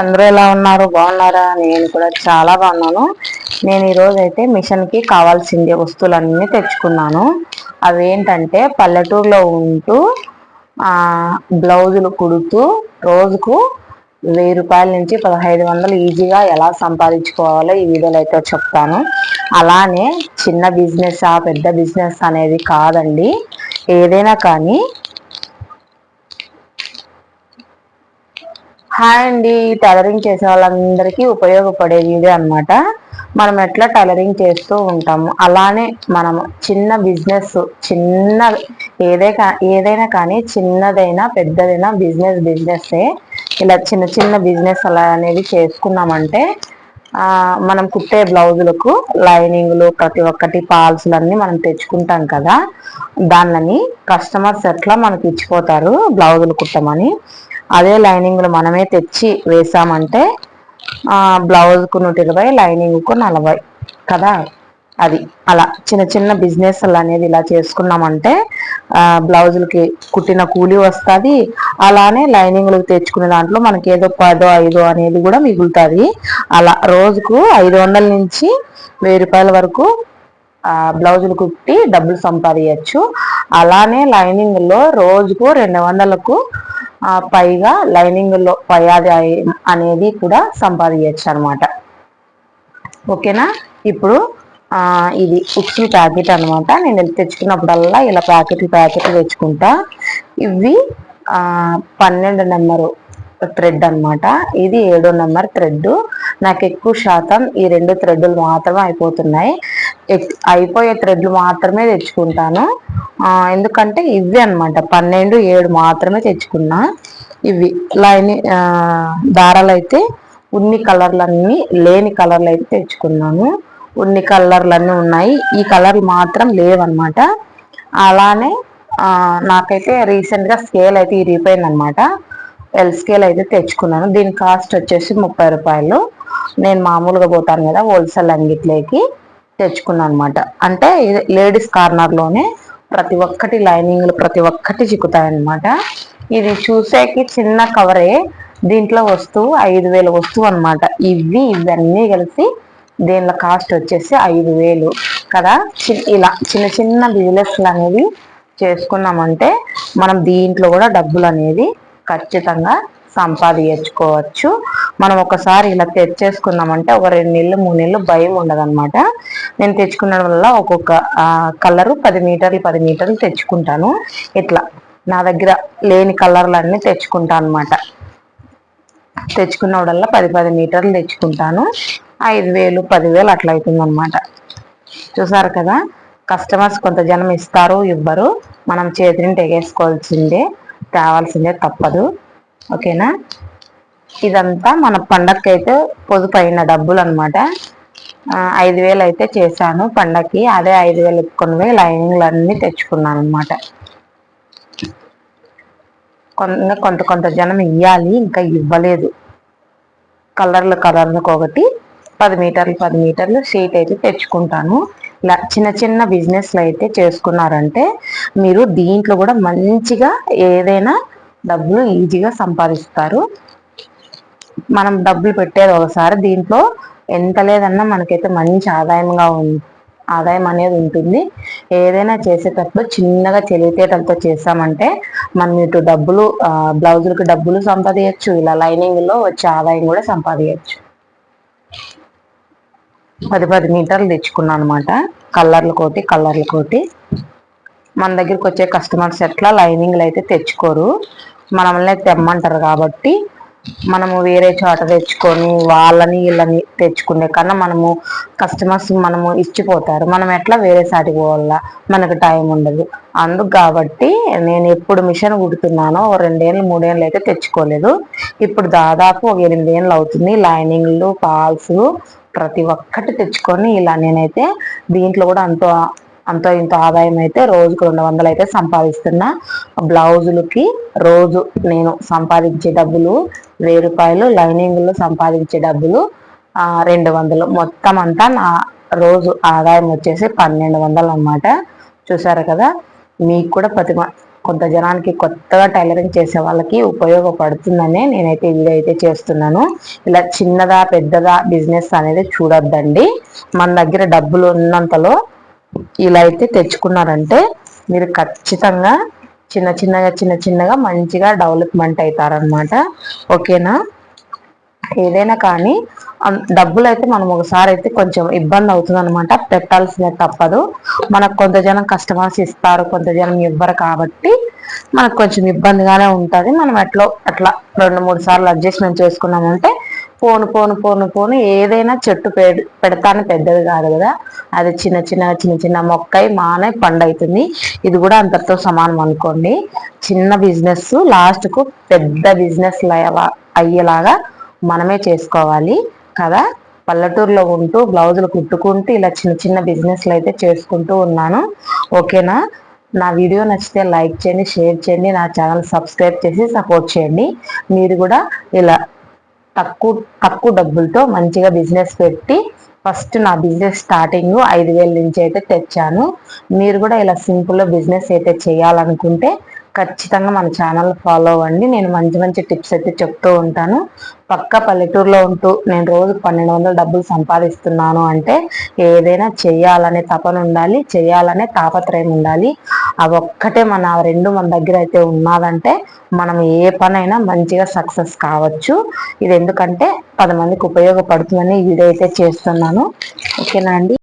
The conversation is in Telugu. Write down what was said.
అందరూ ఎలా ఉన్నారు? బాగున్నారా? నేను కూడా చాలా బాగున్నాను. నేను ఈరోజు అయితే మిషన్కి కావాల్సిందే కావాల్సింది వస్తువులన్నీ తెచ్చుకున్నాను. అవి ఏంటంటే పల్లెటూరులో ఉంటూ బ్లౌజులు కుడుతూ రోజుకు వెయ్యి రూపాయల నుంచి పదహైదు వందలు ఈజీగా ఎలా సంపాదించుకోవాలో ఈ వీడియోలో అయితే చెప్తాను. అలానే చిన్న బిజినెస్ ఆ పెద్ద బిజినెస్ అనేది కాదండి. ఏదైనా కానీ హాయ్ అండి టైలరింగ్ చేసే వాళ్ళందరికీ ఉపయోగపడే వీడియో అనమాట మనం ఎట్లా టైలరింగ్ చేస్తూ ఉంటాము. అలానే మనం చిన్న బిజినెస్ చిన్న ఏదే ఏదైనా కానీ చిన్నదైనా పెద్దదైనా బిజినెస్ బిజినెస్సే ఇలా చిన్న చిన్న బిజినెస్ అలా అనేది చేసుకున్నామంటే మనం కుట్టే బ్లౌజులకు లైనింగ్లు ప్రతి ఒక్కటి పాల్స్లన్నీ మనం తెచ్చుకుంటాం కదా. దానిని కస్టమర్స్ ఎట్లా మనకి ఇచ్చిపోతారు బ్లౌజులు కుట్టమని. అదే లైనింగ్లు మనమే తెచ్చి వేసామంటే బ్లౌజ్కు నూట ఇరవై లైనింగ్కు నలభై కదా? అది అలా చిన్న చిన్న బిజినెస్లు అనేది ఇలా చేసుకున్నామంటే బ్లౌజులకి కుట్టిన కూలి వస్తుంది. అలానే లైనింగ్లకు తెచ్చుకునే దాంట్లో మనకి ఏదో పదో ఐదో అనేది కూడా మిగులుతుంది. అలా రోజుకు ఐదు వందల నుంచి వెయ్యి రూపాయల వరకు బ్లౌజులు కుట్టి డబ్బులు సంపాదించచ్చు అలానే లైనింగ్లో రోజుకు రెండు వందలకు పైగా లైనింగ్లో పై అనేది కూడా సంపాదించచ్చు అనమాట ఓకేనా? ఇప్పుడు ఇది ఉక్సులు ప్యాకెట్ అనమాట నేను తెచ్చుకున్నప్పుడల్లా ఇలా ప్యాకెట్లు ప్యాకెట్లు తెచ్చుకుంటా. ఇవి పన్నెండు నెంబరు థ్రెడ్ అనమాట ఇది ఏడో నెంబర్ థ్రెడ్. నాకు ఎక్కువ శాతం ఈ రెండు థ్రెడ్లు మాత్రమే అయిపోతున్నాయి. అయిపోయే థ్రెడ్లు మాత్రమే తెచ్చుకుంటాను. ఎందుకంటే ఇవి అనమాట పన్నెండు ఏడు మాత్రమే తెచ్చుకున్నా. ఇవి లైన్ దారాలు అయితే ఉన్ని కలర్లన్నీ లేని కలర్లు అయితే తెచ్చుకున్నాను. ఉన్ని కలర్లన్నీ ఉన్నాయి. ఈ కలర్లు మాత్రం లేవన్నమాట. అలానే నాకైతే రీసెంట్గా స్కేల్ అయితే ఇరిగిపోయింది అనమాట ఎల్ స్కేల్ అయితే తెచ్చుకున్నాను. దీని కాస్ట్ వచ్చేసి ముప్పై రూపాయలు. నేను మామూలుగా పోతాను కదా హోల్సేల్ అంగిట్లోకి తెచ్చుకున్నాను అనమాట అంటే లేడీస్ కార్నర్లోనే ప్రతి ఒక్కటి లైనింగ్లు ప్రతి ఒక్కటి చిక్కుతాయన్నమాట. ఇది చూసేకి చిన్న కవరే దీంట్లో వస్తువు ఐదు వేల వస్తువు అనమాట ఇవి ఇవన్నీ కలిసి దీనిలో కాస్ట్ వచ్చేసి ఐదు వేలు కదా. ఇలా చిన్న చిన్న బిజినెస్లు అనేవి చేసుకున్నామంటే మనం దీంట్లో కూడా డబ్బులు అనేది ఖచ్చితంగా సంపాదించుకోవచ్చు. మనం ఒకసారి ఇలా తెచ్చేసుకున్నామంటే ఒక రెండు నెలలు మూడు నెలలు భయం ఉండదన్నమాట. నేను తెచ్చుకున్న వల్ల ఒక్కొక్క కలరు పది మీటర్లు పది మీటర్లు తెచ్చుకుంటాను. ఇట్లా నా దగ్గర లేని కలర్లన్నీ తెచ్చుకుంటాను అనమాట తెచ్చుకున్నప్పుడల్లా పది పది మీటర్లు తెచ్చుకుంటాను. ఐదు వేలు పదివేలు అట్లా అవుతుంది అనమాట చూసారు కదా? కస్టమర్స్ కొంత జనం ఇస్తారు ఇవ్వరు. మనం చేతిని తెగేసుకోవాల్సిందే తేవాల్సిందే తప్పదు. ఓకేనా? ఇదంతా మన పండగకి అయితే పొదుపు అయిన డబ్బులు అనమాట ఐదు వేలు అయితే చేశాను పండగకి అదే ఐదు వేలు ఎత్తుకుని లైనింగ్లు అన్నీ తెచ్చుకున్నాను అనమాట కొంత కొంత కొంత జనం ఇవ్వాలి ఇంకా ఇవ్వలేదు. కలర్లు కలర్లకు ఒకటి పది మీటర్లు పది మీటర్లు షీట్ అయితే తెచ్చుకుంటాను. ఇలా చిన్న చిన్న బిజినెస్లు అయితే చేసుకున్నారంటే మీరు దీంట్లో కూడా మంచిగా ఏదైనా డబ్బులు ఈజీగా సంపాదిస్తారు. మనం డబ్బులు పెట్టేది ఒకసారి దీంట్లో ఎంత లేదన్నా మనకైతే మంచి ఆదాయంగా ఉంది ఆదాయం అనేది ఉంటుంది. ఏదైనా చేసేటప్పుడు చిన్నగా తెలివితేటలతో చేసామంటే మనం ఇటు డబ్బులు బ్లౌజులకు డబ్బులు సంపాదించచ్చు ఇలా లైనింగ్లో వచ్చే ఆదాయం కూడా సంపాదించచ్చు పది పది మీటర్లు తెచ్చుకున్నాను అనమాట కలర్లు కోటి కలర్లు కోటి. మన దగ్గరికి వచ్చే కస్టమర్స్ ఎట్లా లైనింగ్లు అయితే తెచ్చుకోరు మనల్ని తెమ్మంటారు కాబట్టి మనము వేరే చోట తెచ్చుకొని వాళ్ళని వీళ్ళని తెచ్చుకునే కన్నా మనము కస్టమర్స్ మనము ఇచ్చిపోతారు. మనం ఎట్లా వేరే సాటికి పోవాలా? మనకు టైం ఉండదు. అందుకు కాబట్టి నేను ఎప్పుడు మిషన్ కుడుతున్నానో రెండేళ్ళు మూడేళ్ళు అయితే తెచ్చుకోలేదు. ఇప్పుడు దాదాపు ఒక ఎనిమిదేళ్ళు అవుతుంది లైనింగ్లు పాల్స్ ప్రతి ఒక్కటి తెచ్చుకొని ఇలా నేనైతే దీంట్లో కూడా అంత అంత ఇంత ఆదాయం అయితే రోజుకు రెండు వందలు అయితే సంపాదిస్తున్నా. బ్లౌజులకి రోజు నేను సంపాదించే డబ్బులు వెయ్యి రూపాయలు లైనింగ్లో సంపాదించే డబ్బులు రెండు వందలు. మొత్తం అంతా నా రోజు ఆదాయం వచ్చేసి పన్నెండు వందలు అనమాట చూసారు కదా? మీకు కూడా ప్రతి కొంత జనానికి కొత్తగా టైలరింగ్ చేసే వాళ్ళకి ఉపయోగపడుతుందనే నేనైతే వీడియో అయితే చేస్తున్నాను. ఇలా చిన్నదా పెద్దదా బిజినెస్ అనేది చూడొద్దండి. మన దగ్గర డబ్బులు ఉన్నంతలో ఇలా అయితే తెచ్చుకున్నారంటే మీరు ఖచ్చితంగా చిన్న చిన్నగా చిన్న చిన్నగా మంచిగా డెవలప్మెంట్ అవుతారనమాట ఓకేనా? ఏదైనా కానీ డబ్బులు అయితే మనం ఒకసారి అయితే కొంచెం ఇబ్బంది అవుతుంది అనమాట పెట్టాల్సిన తప్పదు. మనకు కొంత జనం కస్టమర్స్ ఇస్తారు కొంత జనం ఇవ్వరు కాబట్టి మనకు కొంచెం ఇబ్బందిగానే ఉంటుంది. మనం ఎట్లా అట్లా రెండు మూడు సార్లు అడ్జస్ట్మెంట్ చేసుకున్నామంటే పోను పోను పోను పోను ఏదైనా చెట్టు పెడతాను పెద్దది కాదు కదా. అది చిన్న చిన్న చిన్న చిన్న మొక్కై మానే పండు అవుతుంది ఇది కూడా అంతటితో సమానం అనుకోండి. చిన్న బిజినెస్ లాస్ట్కు పెద్ద బిజినెస్ అయ్యేలాగా మనమే చేసుకోవాలి కదా. పల్లెటూరులో ఉంటూ బ్లౌజులు కుట్టుకుంటూ ఇలా చిన్న చిన్న బిజినెస్లు అయితే చేసుకుంటూ ఉన్నాను. ఓకేనా? నా వీడియో నచ్చితే లైక్ చేయండి షేర్ చేయండి నా ఛానల్ సబ్స్క్రైబ్ చేసి సపోర్ట్ చేయండి. మీరు కూడా ఇలా తక్కువ తక్కువ డబ్బులతో మంచిగా బిజినెస్ పెట్టి ఫస్ట్ నా బిజినెస్ స్టార్టింగ్ ఐదు వేల నుంచి అయితే తెచ్చాను. మీరు కూడా ఇలా సింపుల్గా బిజినెస్ అయితే చేయాలనుకుంటే ఖచ్చితంగా మన ఛానల్ ఫాలో అవ్వండి. నేను మంచి మంచి టిప్స్ అయితే చెప్తూ ఉంటాను. పక్క పల్లెటూరులో ఉంటూ నేను రోజు పన్నెండు వందల డబ్బులు సంపాదిస్తున్నాను అంటే ఏదైనా చేయాలనే తపన ఉండాలి చేయాలనే తాపత్రయం ఉండాలి. అవి ఒక్కటే మన రెండు మన దగ్గర అయితే ఉన్నదంటే మనం ఏ పనైనా మంచిగా సక్సెస్ కావచ్చు. ఇది ఎందుకంటే పది మందికి ఉపయోగపడుతుందని వీడియో అయితే చేస్తున్నాను. ఓకేనా అండి?